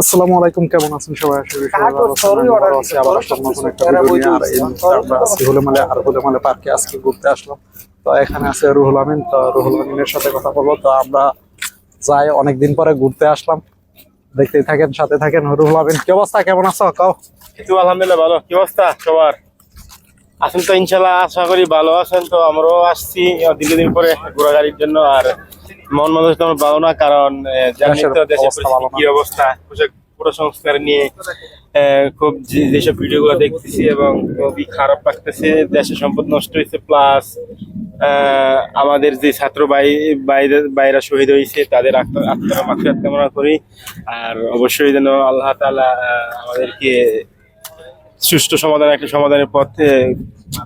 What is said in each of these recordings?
আসসালামু আলাইকুম, কেমন আছেন সবাই? আশা করি সবাই ভালো আছেন আবার আসলাম নতুন একটা ভিডিও নিয়ে। আর এই আমরা আছি হলেমালে আর হলেমালে পার্কে আজকে ঘুরতে আসলাম। তো এখানে আছে রুহুল আমিন তো রুহুল আমিনের সাথে কথা বলব। তো আমরা যাই, অনেকদিন পরে ঘুরতে আসলাম। দেখতেই থাকেন, সাথে থাকেন রুহুল আমিন কি অবস্থা? কেমন আছো? কাও। কিন্তু আলহামদুলিল্লাহ ভালো। কি অবস্থা সবার? আছেন তো ইনশাল্লাহ, আশা করি ভালো আছেন। তো আমরাও আসছি দীর্ঘদিন পরে ঘোরাঘুরির জন্য। আর মন মতো তেমন ভালো না কারণ দেশের তো কি অবস্থা? পোশাক সংস্কার নিয়ে খুব যেসব ভিডিও গুলো দেখতেছি এবং খুবই খারাপ লাগতেছে দেশের সম্পদ নষ্ট হয়েছে প্লাস আমাদের যে ছাত্র ভাই বাইরে বাইরা শহীদ হয়েছে তাদের আত্ম- মাকসাদ কামনা করি। আর অবশ্যই যেন আল্লাহ তাআলা আহ, আমাদেরকে সুষ্ঠু সমাধান একটা সমাধানের পথে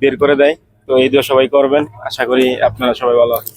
বের করে দেয়। তো এই দিয়ে সবাই করবেন। আশা করি আপনারা সবাই ভালো আছেন।